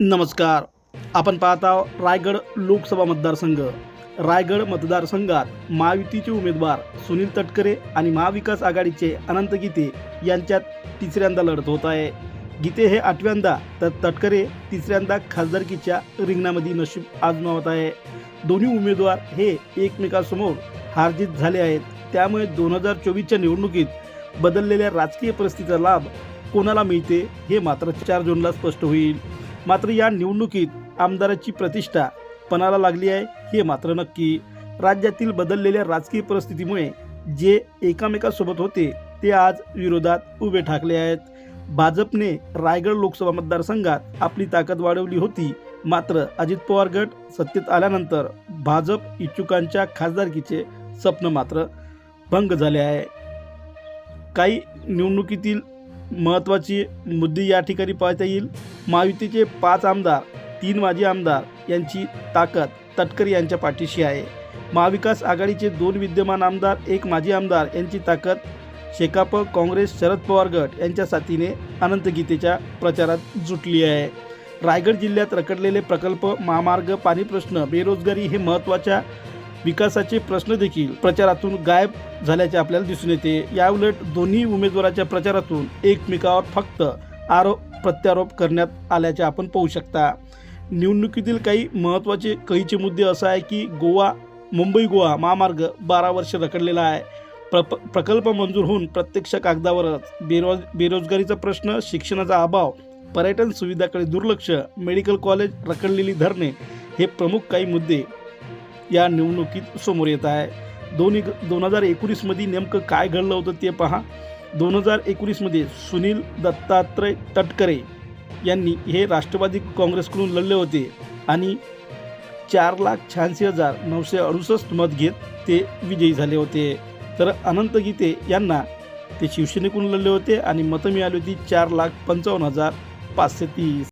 नमस्कार. आपण पाहत आहोत रायगड लोकसभा मतदारसंघ. रायगड मतदारसंघात महायुतीचे उमेदवार सुनील तटकरे आणि महाविकास आघाडीचे अनंत गीते यांच्यात तिसऱ्यांदा लढत होत आहे. गीते हे आठव्यांदा तर तटकरे तिसऱ्यांदा खासदारकीच्या रिंगणामध्ये नशीब आजमावत आहे. दोन्ही उमेदवार हे एकमेकांसमोर हारजीत झाले आहेत. त्यामुळे दोन हजार चोवीसच्या निवडणुकीत बदललेल्या राजकीय परिस्थितीचा लाभ कोणाला मिळते हे मात्र चार जूनला स्पष्ट होईल. मात्र या निवडणुकीत आमदाराची प्रतिष्ठा पणाला लागली आहे हे मात्र नक्की. राज्यातील बदललेल्या राजकीय परिस्थितीमुळे जे एकामेकासोबत होते ते आज विरोधात उभे ठाकले आहेत. भाजपने रायगड लोकसभा मतदारसंघात आपली ताकद वाढवली होती मात्र अजित पवार गट सत्तेत आल्यानंतर भाजप इच्छुकांच्या खासदारकीचे स्वप्न मात्र भंग झाले आहे. काही निवडणुकीतील महत्त्वाची मुद्दे या ठिकाणी पाहता येईल. महायुतीचे पाच आमदार तीन माजी आमदार यांची ताकद तटकरी यांच्या पाठीशी आहे. महाविकास आघाडीचे दोन विद्यमान आमदार एक माजी आमदार यांची ताकद शेकाप काँग्रेस शरद पवार गट यांच्या साथीने अनंत गीतेच्या प्रचारात जुटली आहे. रायगड जिल्ह्यात रखडलेले प्रकल्प महामार्ग पाणी प्रश्न बेरोजगारी हे महत्त्वाच्या विकासाचे प्रश्न देखील प्रचारातून गायब झाल्याचे आपल्याला दिसून येते. याउलट दोन्ही उमेदवाराच्या प्रचारातून एकमेकावर फक्त आरोप प्रत्यारोप करण्यात आल्याचे आपण पाहू शकता. निवडणुकीतील काही महत्त्वाचे कहीचे मुद्दे असा आहे की गोवा मुंबई गोवा महामार्ग बारा वर्ष रखडलेला आहे. प्रप प्रकल्प मंजूर होऊन प्रत्यक्ष कागदावरच बेरोज बेरोजगारीचा प्रश्न शिक्षणाचा अभाव पर्यटन सुविधाकडे दुर्लक्ष मेडिकल कॉलेज रखडलेली धरणे हे प्रमुख काही मुद्दे या निवडणुकीत समोर येत आहे. दोन दोन हजार एकोणीसमध्ये नेमकं काय घडलं होतं ते पहा. दोन हजार एकोणीसमध्ये सुनील दत्तात्रय तटकरे यांनी हे राष्ट्रवादी काँग्रेसकडून लढले होते आणि चार लाख शहाऐंशी हजार नऊशे अडुसष्ट मत घेत ते विजयी झाले होते. तर अनंत गीते यांना ते शिवसेनेकडून लढले होते आणि मतं मिळाली होती चार लाख पंचावन्न हजार पाचशे तीस.